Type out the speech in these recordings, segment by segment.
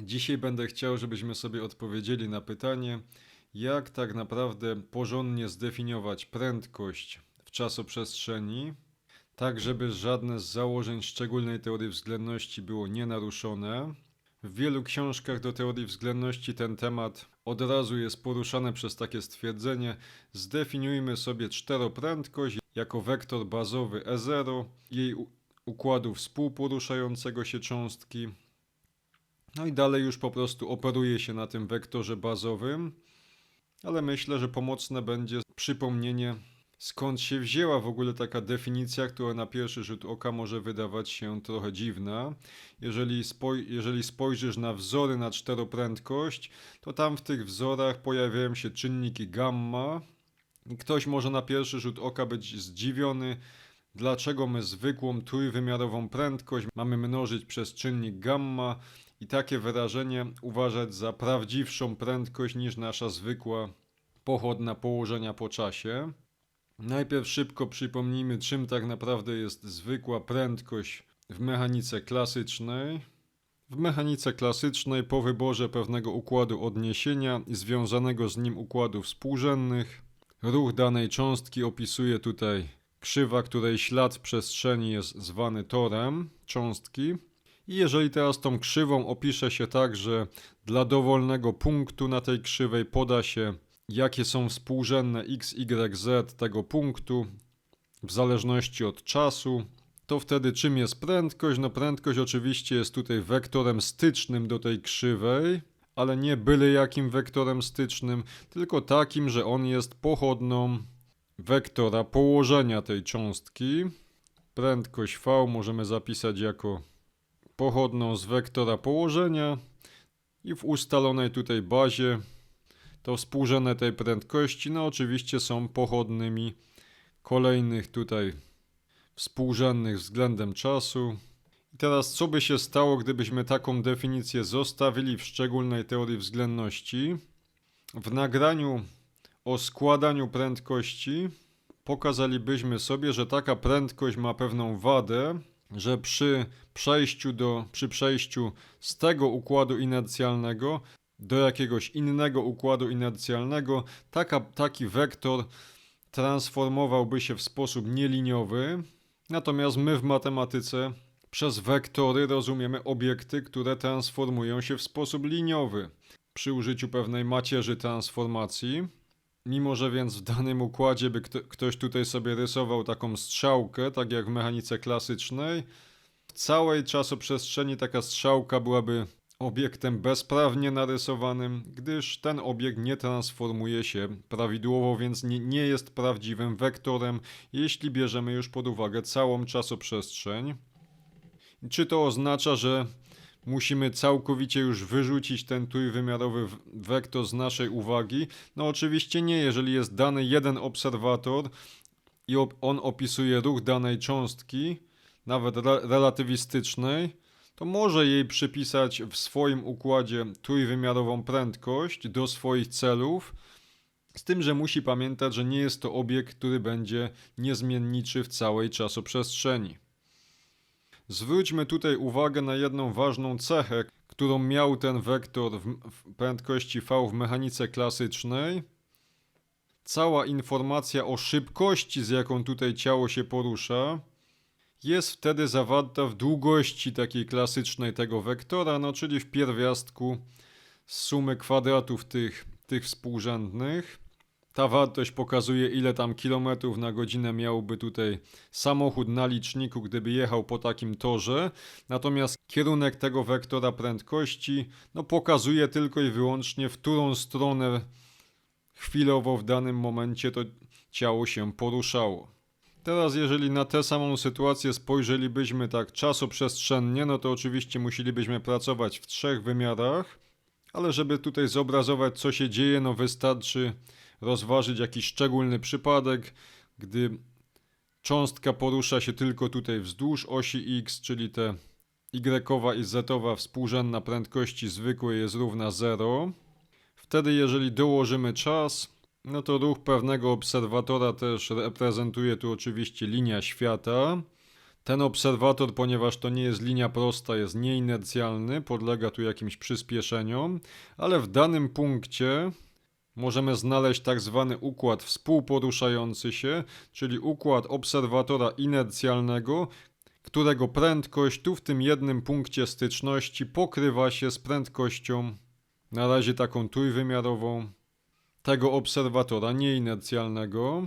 Dzisiaj będę chciał, żebyśmy sobie odpowiedzieli na pytanie, jak tak naprawdę porządnie zdefiniować prędkość w czasoprzestrzeni, tak żeby żadne z założeń szczególnej teorii względności było nienaruszone. W wielu książkach do teorii względności ten temat od razu jest poruszany przez takie stwierdzenie: zdefiniujmy sobie czteroprędkość jako wektor bazowy E0, jej układu współporuszającego się cząstki. No i dalej już po prostu operuje się na tym wektorze bazowym, ale myślę, że pomocne będzie przypomnienie, skąd się wzięła w ogóle taka definicja, która na pierwszy rzut oka może wydawać się trochę dziwna. Jeżeli, spoj- jeżeli spojrzysz na wzory na czteroprędkość, to tam w tych wzorach pojawiają się czynniki gamma. I ktoś może na pierwszy rzut oka być zdziwiony, dlaczego my zwykłą trójwymiarową prędkość mamy mnożyć przez czynnik gamma i takie wyrażenie uważać za prawdziwszą prędkość niż nasza zwykła pochodna położenia po czasie. Najpierw szybko przypomnijmy, czym tak naprawdę jest zwykła prędkość w mechanice klasycznej. W mechanice klasycznej po wyborze pewnego układu odniesienia i związanego z nim układu współrzędnych, ruch danej cząstki opisuje tutaj krzywa, której ślad w przestrzeni jest zwany torem cząstki. I jeżeli teraz tą krzywą opisze się tak, że dla dowolnego punktu na tej krzywej poda się, jakie są współrzędne x, y, z tego punktu, w zależności od czasu, to wtedy czym jest prędkość? No prędkość oczywiście jest tutaj wektorem stycznym do tej krzywej, ale nie byle jakim wektorem stycznym, tylko takim, że on jest pochodną wektora położenia tej cząstki. Prędkość v możemy zapisać jako pochodną z wektora położenia i w ustalonej tutaj bazie to współrzędne tej prędkości, no oczywiście są pochodnymi kolejnych tutaj współrzędnych względem czasu. I teraz co by się stało, gdybyśmy taką definicję zostawili w szczególnej teorii względności? W nagraniu o składaniu prędkości pokazalibyśmy sobie, że taka prędkość ma pewną wadę, że przy przejściu do przy przejściu z tego układu inercjalnego do jakiegoś innego układu inercjalnego taka, taki wektor transformowałby się w sposób nieliniowy. Natomiast my w matematyce przez wektory rozumiemy obiekty, które transformują się w sposób liniowy przy użyciu pewnej macierzy transformacji. Mimo, że więc w danym układzie by kto, ktoś tutaj sobie rysował taką strzałkę, tak jak w mechanice klasycznej, w całej czasoprzestrzeni taka strzałka byłaby obiektem bezprawnie narysowanym, gdyż ten obiekt nie transformuje się prawidłowo, więc nie, nie jest prawdziwym wektorem, jeśli bierzemy już pod uwagę całą czasoprzestrzeń. Czy to oznacza, że musimy całkowicie już wyrzucić ten trójwymiarowy wektor z naszej uwagi? No oczywiście nie, jeżeli jest dany jeden obserwator i on opisuje ruch danej cząstki, nawet re- relatywistycznej, to może jej przypisać w swoim układzie trójwymiarową prędkość do swoich celów, z tym, że musi pamiętać, że nie jest to obiekt, który będzie niezmienniczy w całej czasoprzestrzeni. Zwróćmy tutaj uwagę na jedną ważną cechę, którą miał ten wektor w, prędkości v w mechanice klasycznej. Cała informacja o szybkości, z jaką tutaj ciało się porusza, jest wtedy zawarta w długości takiej klasycznej tego wektora, no czyli w pierwiastku z sumy kwadratów tych, tych współrzędnych. Ta wartość pokazuje, ile tam kilometrów na godzinę miałby tutaj samochód na liczniku, gdyby jechał po takim torze. Natomiast kierunek tego wektora prędkości no, pokazuje tylko i wyłącznie, w którą stronę chwilowo w danym momencie to ciało się poruszało. Teraz, jeżeli na tę samą sytuację spojrzelibyśmy tak czasoprzestrzennie, no to oczywiście musielibyśmy pracować w trzech wymiarach, ale żeby tutaj zobrazować, co się dzieje, no wystarczy rozważyć jakiś szczególny przypadek, gdy cząstka porusza się tylko tutaj wzdłuż osi x, czyli te y i z współrzędna prędkości zwykłej jest równa 0. Wtedy, jeżeli dołożymy czas, no to ruch pewnego obserwatora też reprezentuje tu oczywiście linia świata. Ten obserwator, ponieważ to nie jest linia prosta, jest nieinercjalny, podlega tu jakimś przyspieszeniom, ale w danym punkcie możemy znaleźć tak zwany układ współporuszający się, czyli układ obserwatora inercjalnego, którego prędkość tu w tym jednym punkcie styczności pokrywa się z prędkością, na razie taką trójwymiarową, tego obserwatora nieinercjalnego.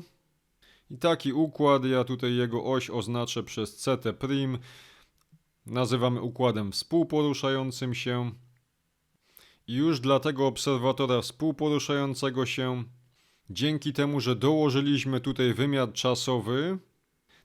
I taki układ, ja tutaj jego oś oznaczę przez CT', nazywamy układem współporuszającym się. Już dla tego obserwatora współporuszającego się, dzięki temu, że dołożyliśmy tutaj wymiar czasowy,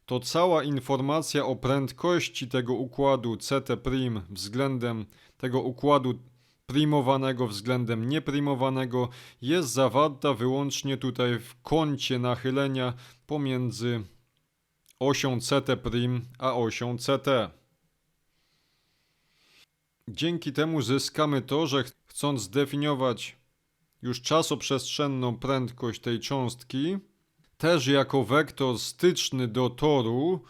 to cała informacja o prędkości tego układu CT' względem tego układu primowanego względem nieprimowanego jest zawarta wyłącznie tutaj w kącie nachylenia pomiędzy osią CT' a osią CT. Dzięki temu zyskamy to, że chcąc zdefiniować już czasoprzestrzenną prędkość tej cząstki, też jako wektor styczny do toru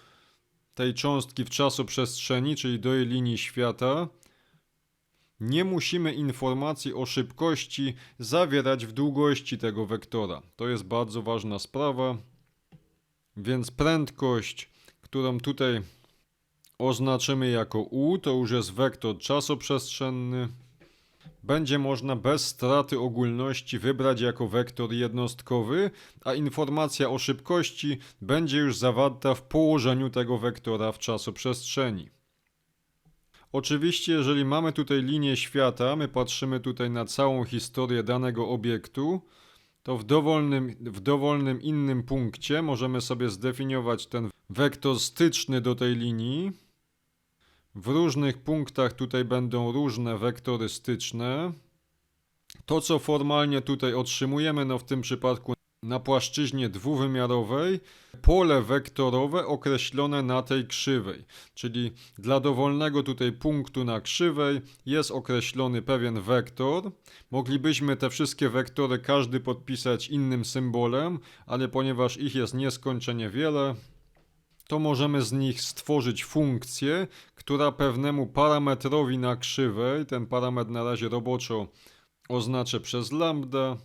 tej cząstki w czasoprzestrzeni, czyli do jej linii świata, nie musimy informacji o szybkości zawierać w długości tego wektora. To jest bardzo ważna sprawa. Więc prędkość, którą tutaj oznaczymy jako u, to już jest wektor czasoprzestrzenny. Będzie można bez straty ogólności wybrać jako wektor jednostkowy, a informacja o szybkości będzie już zawarta w położeniu tego wektora w czasoprzestrzeni. Oczywiście, jeżeli mamy tutaj linię świata, my patrzymy tutaj na całą historię danego obiektu, to w dowolnym, w dowolnym innym punkcie możemy sobie zdefiniować ten wektor styczny do tej linii. W różnych punktach tutaj będą różne wektory styczne. To, co formalnie tutaj otrzymujemy, no w tym przypadku na płaszczyźnie dwuwymiarowej pole wektorowe określone na tej krzywej. Czyli dla dowolnego tutaj punktu na krzywej jest określony pewien wektor. Moglibyśmy te wszystkie wektory każdy podpisać innym symbolem, ale ponieważ ich jest nieskończenie wiele, to możemy z nich stworzyć funkcję, która pewnemu parametrowi na krzywej, ten parametr na razie roboczo oznaczę przez lambda,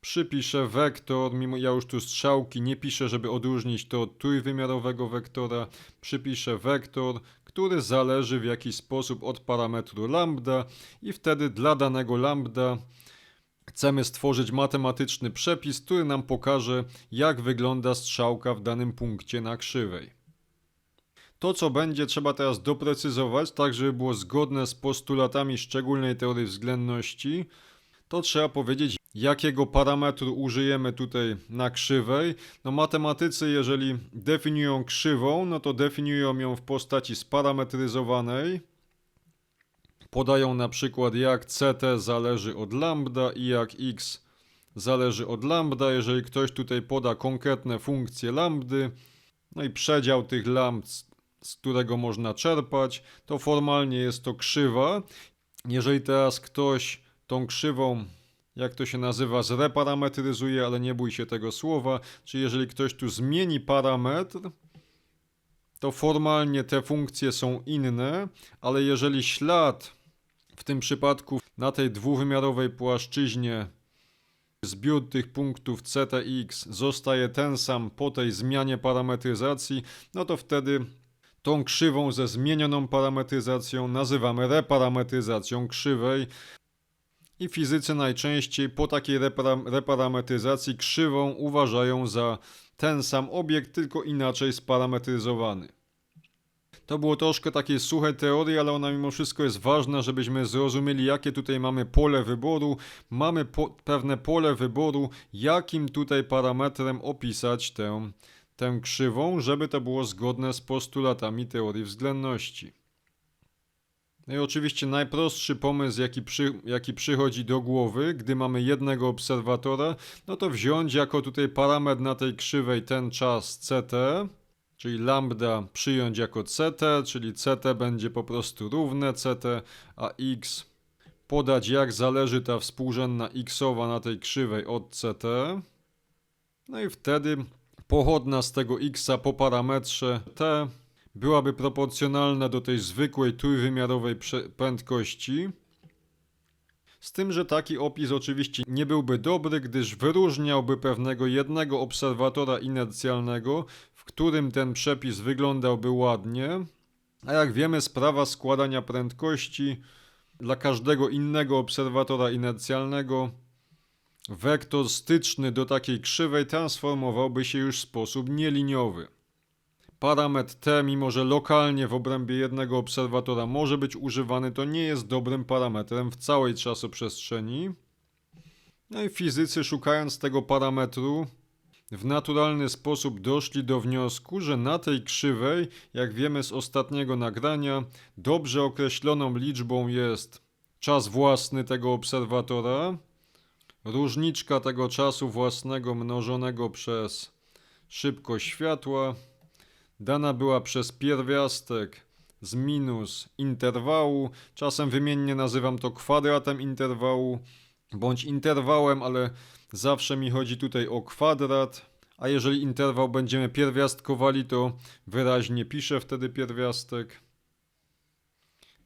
przypiszę wektor, mimo ja już tu strzałki nie piszę, żeby odróżnić to od trójwymiarowego wektora, przypiszę wektor, który zależy w jakiś sposób od parametru lambda i wtedy dla danego lambda chcemy stworzyć matematyczny przepis, który nam pokaże jak wygląda strzałka w danym punkcie na krzywej. To, co będzie, trzeba teraz doprecyzować, tak żeby było zgodne z postulatami szczególnej teorii względności, to trzeba powiedzieć, jakiego parametru użyjemy tutaj na krzywej. No matematycy, jeżeli definiują krzywą, no to definiują ją w postaci sparametryzowanej. Podają na przykład jak CT zależy od lambda i jak x zależy od lambda. Jeżeli ktoś tutaj poda konkretne funkcje lambdy, no i przedział tych lambd, z którego można czerpać, to formalnie jest to krzywa. Jeżeli teraz ktoś tą krzywą jak to się nazywa, zreparametryzuje, ale nie bój się tego słowa. Czyli jeżeli ktoś tu zmieni parametr, to formalnie te funkcje są inne, ale jeżeli ślad w tym przypadku na tej dwuwymiarowej płaszczyźnie zbiór tych punktów CTX zostaje ten sam po tej zmianie parametryzacji, no to wtedy tą krzywą ze zmienioną parametryzacją nazywamy reparametryzacją krzywej, i fizycy najczęściej po takiej reparametryzacji krzywą uważają za ten sam obiekt, tylko inaczej sparametryzowany. To było troszkę takiej suche teorii, ale ona mimo wszystko jest ważna, żebyśmy zrozumieli, jakie tutaj mamy pole wyboru. Mamy po pewne pole wyboru, jakim tutaj parametrem opisać tę, tę krzywą, żeby to było zgodne z postulatami teorii względności. No i oczywiście najprostszy pomysł, jaki, przy, jaki przychodzi do głowy, gdy mamy jednego obserwatora, no to wziąć jako tutaj parametr na tej krzywej ten czas CT, czyli lambda przyjąć jako CT, czyli CT będzie po prostu równe CT, a x podać jak zależy ta współrzędna xowa na tej krzywej od CT. No i wtedy pochodna z tego x po parametrze t byłaby proporcjonalna do tej zwykłej trójwymiarowej prędkości. Z tym, że taki opis oczywiście nie byłby dobry, gdyż wyróżniałby pewnego jednego obserwatora inercjalnego, w którym ten przepis wyglądałby ładnie. A jak wiemy, sprawa składania prędkości dla każdego innego obserwatora inercjalnego wektor styczny do takiej krzywej transformowałby się już w sposób nieliniowy. Parametr t, mimo że lokalnie w obrębie jednego obserwatora może być używany, to nie jest dobrym parametrem w całej czasoprzestrzeni. No i fizycy, szukając tego parametru, w naturalny sposób doszli do wniosku, że na tej krzywej, jak wiemy z ostatniego nagrania, dobrze określoną liczbą jest czas własny tego obserwatora, różniczka tego czasu własnego mnożonego przez szybkość światła, dana była przez pierwiastek z minus interwału, czasem wymiennie nazywam to kwadratem interwału, bądź interwałem, ale zawsze mi chodzi tutaj o kwadrat, a jeżeli interwał będziemy pierwiastkowali, to wyraźnie piszę wtedy pierwiastek.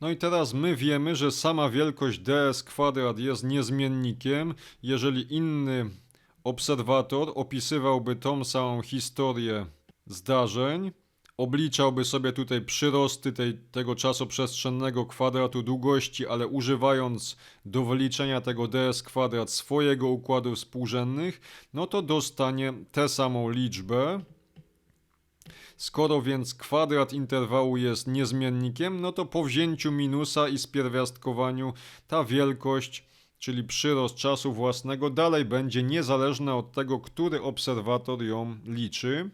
No i teraz my wiemy, że sama wielkość ds kwadrat jest niezmiennikiem, jeżeli inny obserwator opisywałby tą samą historię zdarzeń, obliczałby sobie tutaj przyrosty tej, tego czasoprzestrzennego kwadratu długości, ale używając do wyliczenia tego ds kwadrat swojego układu współrzędnych, no to dostanie tę samą liczbę. Skoro więc kwadrat interwału jest niezmiennikiem, no to po wzięciu minusa i spierwiastkowaniu ta wielkość, czyli przyrost czasu własnego, dalej będzie niezależna od tego, który obserwator ją liczy.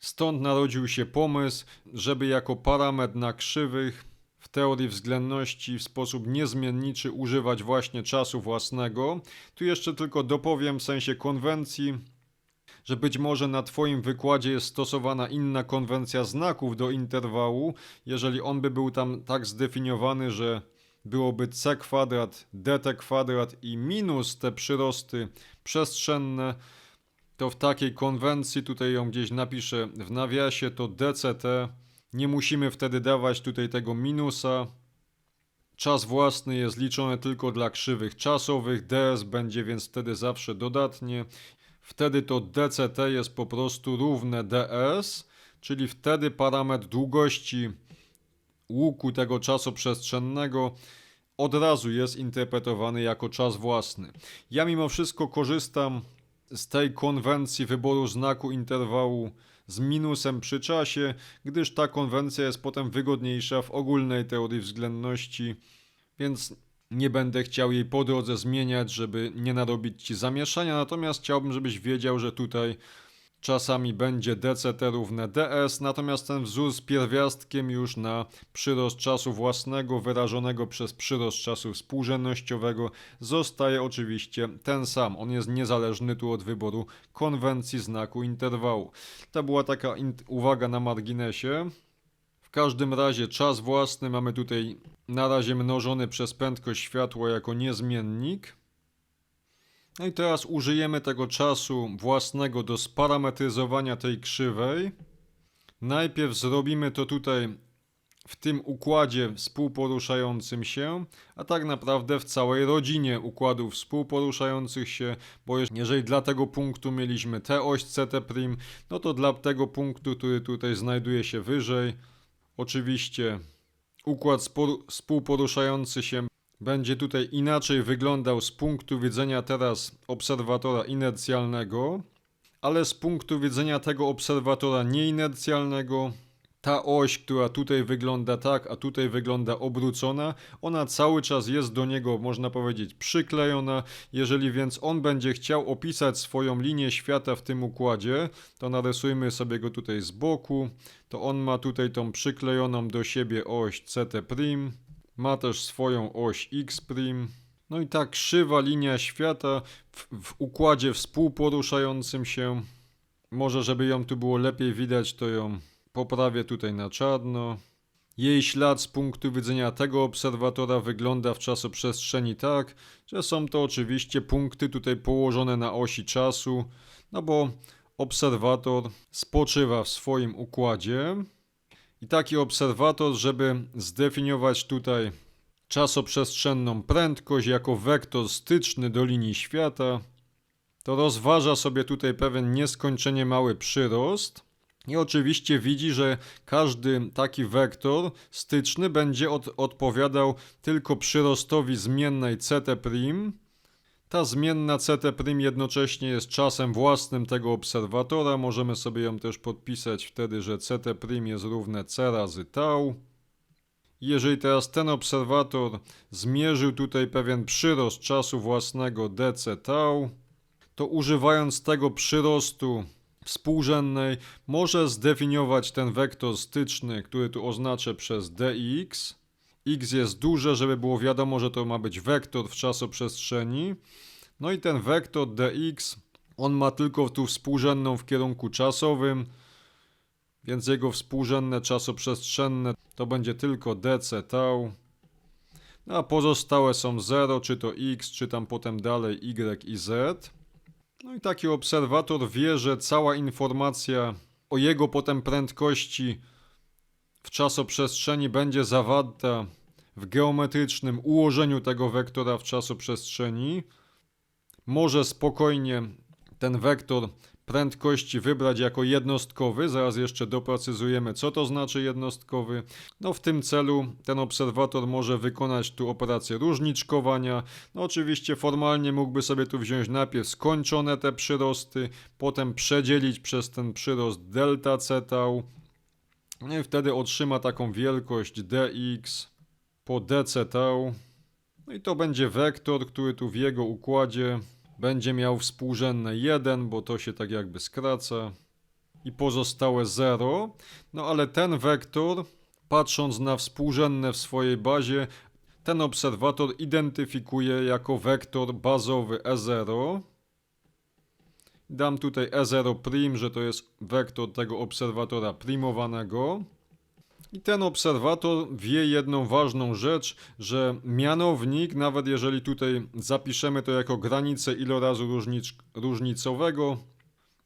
Stąd narodził się pomysł, żeby jako parametr na krzywych w teorii względności w sposób niezmienniczy używać właśnie czasu własnego. Tu jeszcze tylko dopowiem w sensie konwencji, że być może na Twoim wykładzie jest stosowana inna konwencja znaków do interwału, jeżeli on by był tam tak zdefiniowany, że byłoby c kwadrat, dt kwadrat i minus te przyrosty przestrzenne, to w takiej konwencji, tutaj ją gdzieś napiszę w nawiasie, to dct, nie musimy wtedy dawać tutaj tego minusa. Czas własny jest liczony tylko dla krzywych czasowych, ds będzie więc wtedy zawsze dodatnie. Wtedy to dct jest po prostu równe ds, czyli wtedy parametr długości łuku tego czasu przestrzennego od razu jest interpretowany jako czas własny. Ja mimo wszystko korzystam z tej konwencji wyboru znaku interwału z minusem przy czasie, gdyż ta konwencja jest potem wygodniejsza w ogólnej teorii względności, więc nie będę chciał jej po drodze zmieniać, żeby nie narobić ci zamieszania, natomiast chciałbym, żebyś wiedział, że tutaj czasami będzie dct równe ds, natomiast ten wzór z pierwiastkiem już na przyrost czasu własnego wyrażonego przez przyrost czasu współrzędnościowego zostaje oczywiście ten sam. On jest niezależny tu od wyboru konwencji znaku interwału. To była taka uwaga na marginesie. W każdym razie czas własny mamy tutaj na razie mnożony przez prędkość światła jako niezmiennik. No i teraz użyjemy tego czasu własnego do sparametryzowania tej krzywej. Najpierw zrobimy to tutaj w tym układzie współporuszającym się, a tak naprawdę w całej rodzinie układów współporuszających się, bo jeżeli dla tego punktu mieliśmy tę oś CT', no to dla tego punktu, który tutaj znajduje się wyżej, oczywiście układ współporuszający się będzie tutaj inaczej wyglądał z punktu widzenia teraz obserwatora inercjalnego, ale z punktu widzenia tego obserwatora nieinercjalnego, ta oś, która tutaj wygląda tak, a tutaj wygląda obrócona, ona cały czas jest do niego, można powiedzieć, przyklejona. Jeżeli więc on będzie chciał opisać swoją linię świata w tym układzie, to narysujmy sobie go tutaj z boku. To on ma tutaj tą przyklejoną do siebie oś CT'. Ma też swoją oś X'. No i ta krzywa linia świata w, w układzie współporuszającym się. Może, żeby ją tu było lepiej widać, to ją poprawię tutaj na czarno. Jej ślad z punktu widzenia tego obserwatora wygląda w czasoprzestrzeni tak, że są to oczywiście punkty tutaj położone na osi czasu, no bo obserwator spoczywa w swoim układzie. I taki obserwator, żeby zdefiniować tutaj czasoprzestrzenną prędkość jako wektor styczny do linii świata, to rozważa sobie tutaj pewien nieskończenie mały przyrost i oczywiście widzi, że każdy taki wektor styczny będzie od, odpowiadał tylko przyrostowi zmiennej ct'. Ta zmienna ct' jednocześnie jest czasem własnym tego obserwatora. Możemy sobie ją też podpisać wtedy, że ct' jest równe c razy tau. Jeżeli teraz ten obserwator zmierzył tutaj pewien przyrost czasu własnego dc tau, to używając tego przyrostu współrzędnej może zdefiniować ten wektor styczny, który tu oznaczę przez dx. x jest duże, żeby było wiadomo, że to ma być wektor w czasoprzestrzeni. No i ten wektor dx, on ma tylko tu współrzędną w kierunku czasowym, więc jego współrzędne czasoprzestrzenne to będzie tylko dc tau. No a pozostałe są 0, czy to x, czy tam potem dalej y i z. No i taki obserwator wie, że cała informacja o jego potem prędkości w czasoprzestrzeni będzie zawarta w geometrycznym ułożeniu tego wektora w czasoprzestrzeni. Może spokojnie ten wektor prędkości wybrać jako jednostkowy. Zaraz jeszcze doprecyzujemy, co to znaczy jednostkowy. No w tym celu ten obserwator może wykonać tu operację różniczkowania. No oczywiście formalnie mógłby sobie tu wziąć najpierw skończone te przyrosty, potem przedzielić przez ten przyrost delta c tau. No i wtedy otrzyma taką wielkość dx po dc tau. No i to będzie wektor, który tu w jego układzie będzie miał współrzędne 1, bo to się tak jakby skraca i pozostałe 0. No ale ten wektor, patrząc na współrzędne w swojej bazie, ten obserwator identyfikuje jako wektor bazowy E0. Dam tutaj E0', że to jest wektor tego obserwatora primowanego. I ten obserwator wie jedną ważną rzecz, że mianownik, nawet jeżeli tutaj zapiszemy to jako granicę ilorazu różnic różnicowego,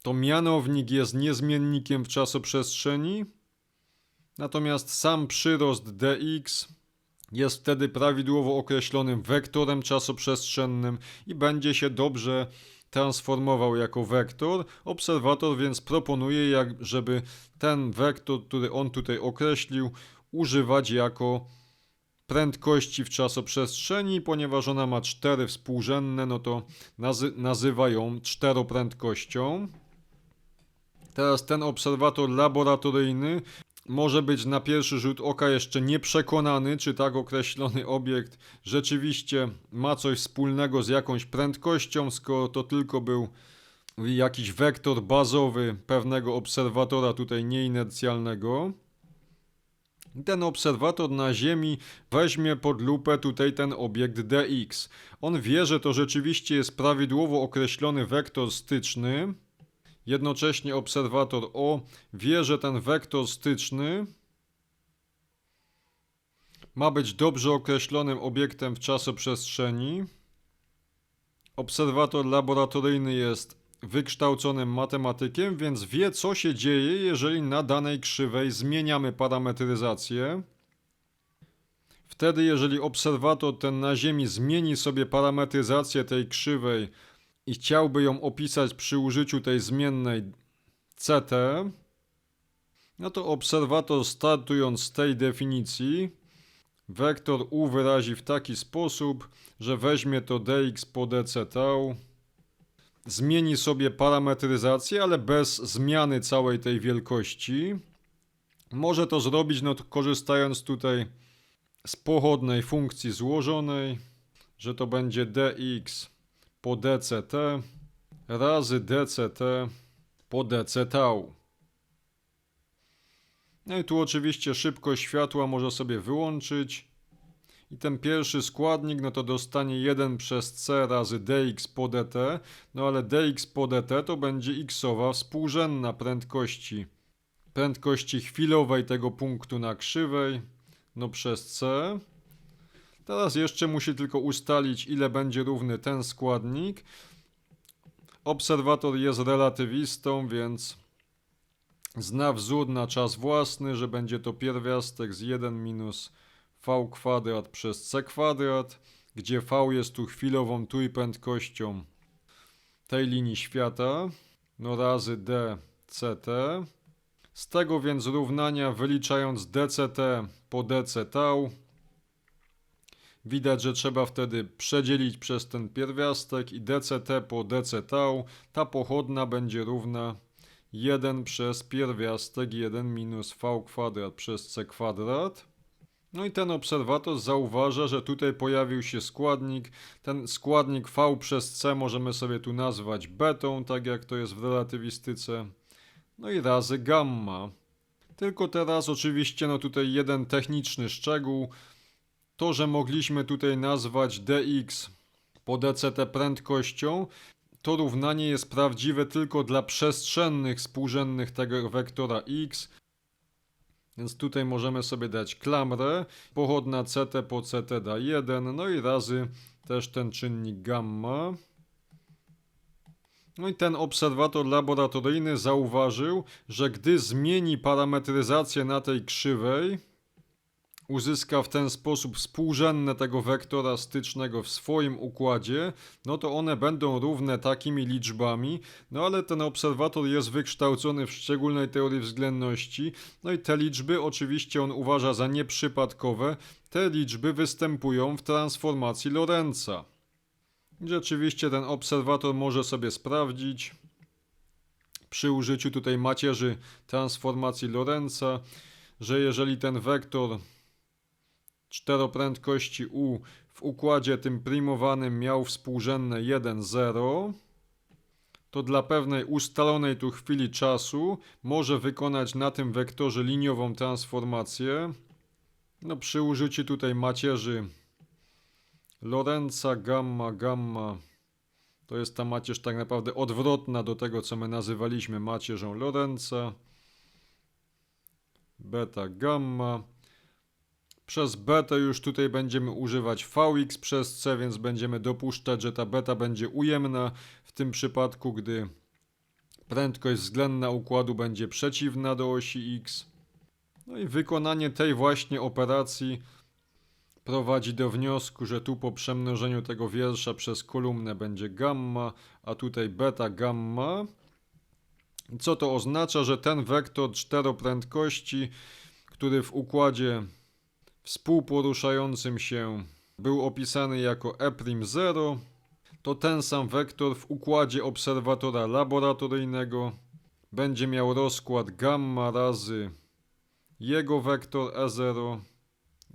to mianownik jest niezmiennikiem w czasoprzestrzeni, natomiast sam przyrost dx jest wtedy prawidłowo określonym wektorem czasoprzestrzennym i będzie się dobrze transformował jako wektor. Obserwator więc proponuje, jak, żeby ten wektor, który on tutaj określił, używać jako prędkości w czasoprzestrzeni, ponieważ ona ma cztery współrzędne, no to nazy nazywa ją czteroprędkością. Teraz ten obserwator laboratoryjny może być na pierwszy rzut oka jeszcze nieprzekonany, czy tak określony obiekt rzeczywiście ma coś wspólnego z jakąś prędkością, skoro to tylko był jakiś wektor bazowy pewnego obserwatora tutaj nieinercjalnego. Ten obserwator na Ziemi weźmie pod lupę tutaj ten obiekt dx. On wie, że to rzeczywiście jest prawidłowo określony wektor styczny, Jednocześnie obserwator O wie, że ten wektor styczny ma być dobrze określonym obiektem w czasoprzestrzeni. Obserwator laboratoryjny jest wykształconym matematykiem, więc wie, co się dzieje, jeżeli na danej krzywej zmieniamy parametryzację. Wtedy, jeżeli obserwator ten na Ziemi zmieni sobie parametryzację tej krzywej i chciałby ją opisać przy użyciu tej zmiennej CT, no to obserwator startując z tej definicji, wektor U wyrazi w taki sposób, że weźmie to dx po dc tau, zmieni sobie parametryzację, ale bez zmiany całej tej wielkości. Może to zrobić no, korzystając tutaj z pochodnej funkcji złożonej, że to będzie dx po dct razy dct po dc tau. No i tu oczywiście szybkość światła może sobie wyłączyć. I ten pierwszy składnik, no to dostanie 1 przez c razy dx po dt, no ale dx po dt to będzie xowa współrzędna prędkości. Prędkości chwilowej tego punktu na krzywej, no przez c Teraz jeszcze musi tylko ustalić, ile będzie równy ten składnik. Obserwator jest relatywistą, więc zna wzór na czas własny, że będzie to pierwiastek z 1 minus v kwadrat przez c kwadrat, gdzie v jest tu chwilową trójprędkością tej linii świata, no razy dct. Z tego więc równania wyliczając dct po dc tau, widać, że trzeba wtedy przedzielić przez ten pierwiastek i dct po dc tau, ta pochodna będzie równa 1 przez pierwiastek 1 minus v kwadrat przez c kwadrat. No i ten obserwator zauważa, że tutaj pojawił się składnik. Ten składnik V przez C możemy sobie tu nazwać betą, tak jak to jest w relatywistyce. No i razy gamma. Tylko teraz oczywiście no tutaj jeden techniczny szczegół. To, że mogliśmy tutaj nazwać dx po dct prędkością, to równanie jest prawdziwe tylko dla przestrzennych współrzędnych tego wektora x, więc tutaj możemy sobie dać klamrę, pochodna CT po CT da 1, no i razy też ten czynnik gamma. No i ten obserwator laboratoryjny zauważył, że gdy zmieni parametryzację na tej krzywej, uzyska w ten sposób współrzędne tego wektora stycznego w swoim układzie, no to one będą równe takimi liczbami, no ale ten obserwator jest wykształcony w szczególnej teorii względności, no i te liczby oczywiście on uważa za nieprzypadkowe, te liczby występują w transformacji Lorenza. Rzeczywiście ten obserwator może sobie sprawdzić przy użyciu tutaj macierzy transformacji Lorenza, że jeżeli ten wektor czteroprędkości U w układzie tym primowanym miał współrzędne 1, 0, to dla pewnej ustalonej tu chwili czasu może wykonać na tym wektorze liniową transformację. No przy użyciu tutaj macierzy Lorenza, gamma, gamma. To jest ta macierz tak naprawdę odwrotna do tego, co my nazywaliśmy macierzą Lorenza. Beta, gamma. Przez betę już tutaj będziemy używać Vx przez c, więc będziemy dopuszczać, że ta beta będzie ujemna w tym przypadku, gdy prędkość względna układu będzie przeciwna do osi x. No i wykonanie tej właśnie operacji prowadzi do wniosku, że tu po przemnożeniu tego wiersza przez kolumnę będzie gamma, a tutaj beta gamma. Co to oznacza, że ten wektor czteroprędkości, który w układzie współporuszającym się był opisany jako E'0, to ten sam wektor w układzie obserwatora laboratoryjnego będzie miał rozkład gamma razy jego wektor E0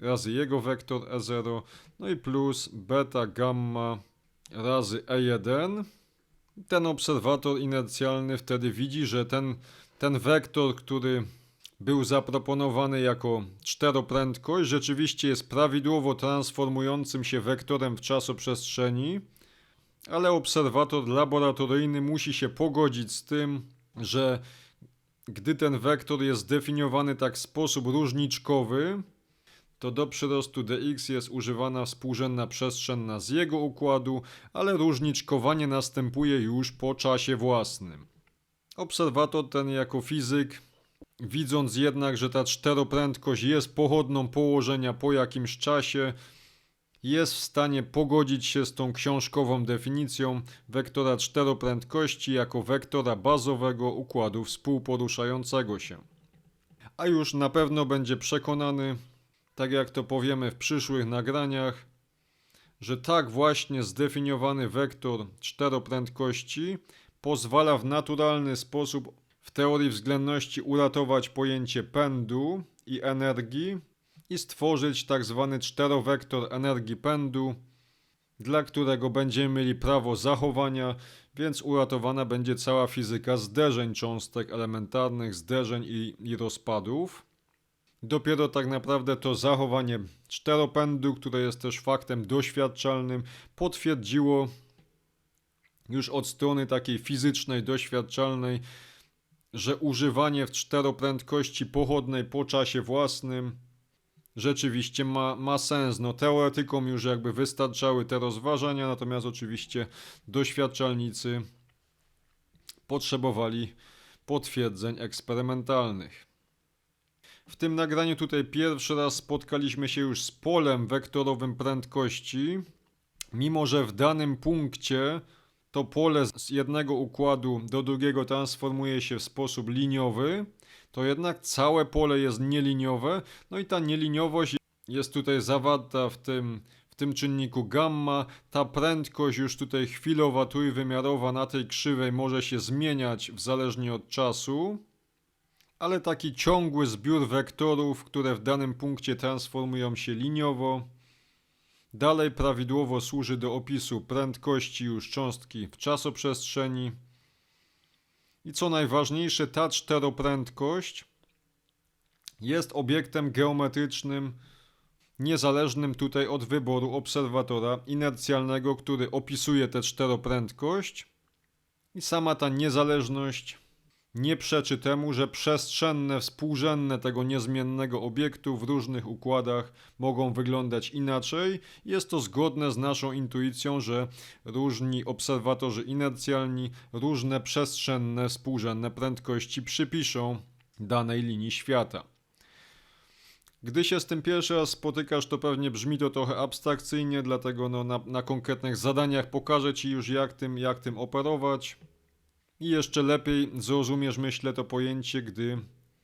razy jego wektor E0, no i plus beta gamma razy E1. Ten obserwator inercjalny wtedy widzi, że ten, ten wektor, który był zaproponowany jako czteroprędkość, rzeczywiście jest prawidłowo transformującym się wektorem w czasoprzestrzeni, ale obserwator laboratoryjny musi się pogodzić z tym, że gdy ten wektor jest zdefiniowany tak w sposób różniczkowy, to do przyrostu dx jest używana współrzędna przestrzenna z jego układu, ale różniczkowanie następuje już po czasie własnym. Obserwator ten jako fizyk Widząc jednak, że ta czteroprędkość jest pochodną położenia po jakimś czasie, jest w stanie pogodzić się z tą książkową definicją wektora czteroprędkości jako wektora bazowego układu współporuszającego się. A już na pewno będzie przekonany, tak jak to powiemy w przyszłych nagraniach, że tak właśnie zdefiniowany wektor czteroprędkości pozwala w naturalny sposób w teorii względności uratować pojęcie pędu i energii i stworzyć tak zwany czterowektor energii pędu, dla którego będziemy mieli prawo zachowania, więc uratowana będzie cała fizyka zderzeń cząstek elementarnych, zderzeń i, i rozpadów. Dopiero tak naprawdę to zachowanie czteropędu, które jest też faktem doświadczalnym, potwierdziło już od strony takiej fizycznej, doświadczalnej, że używanie w czteroprędkości pochodnej po czasie własnym rzeczywiście ma, ma sens. No, teoretykom już jakby wystarczały te rozważania, natomiast oczywiście doświadczalnicy potrzebowali potwierdzeń eksperymentalnych. W tym nagraniu tutaj pierwszy raz spotkaliśmy się już z polem wektorowym prędkości, mimo że w danym punkcie to pole z jednego układu do drugiego transformuje się w sposób liniowy, to jednak całe pole jest nieliniowe, no i ta nieliniowość jest tutaj zawarta w tym, w tym czynniku gamma. Ta prędkość już tutaj chwilowa, trójwymiarowa na tej krzywej może się zmieniać w zależnie od czasu, ale taki ciągły zbiór wektorów, które w danym punkcie transformują się liniowo, dalej prawidłowo służy do opisu prędkości już cząstki w czasoprzestrzeni. I co najważniejsze, ta czteroprędkość jest obiektem geometrycznym, niezależnym tutaj od wyboru obserwatora inercjalnego, który opisuje tę czteroprędkość. I sama ta niezależność nie przeczy temu, że przestrzenne, współrzędne tego niezmiennego obiektu w różnych układach mogą wyglądać inaczej. Jest to zgodne z naszą intuicją, że różni obserwatorzy inercjalni różne przestrzenne, współrzędne prędkości przypiszą danej linii świata. Gdy się z tym pierwszy raz spotykasz, to pewnie brzmi to trochę abstrakcyjnie, dlatego no, na, na konkretnych zadaniach pokażę Ci już jak tym, jak tym operować. I jeszcze lepiej zrozumiesz, myślę, to pojęcie, gdy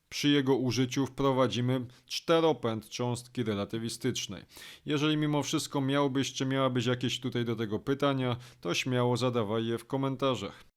przy jego użyciu wprowadzimy czteropęd cząstki relatywistycznej. Jeżeli mimo wszystko miałbyś czy miałabyś jakieś tutaj do tego pytania, to śmiało zadawaj je w komentarzach.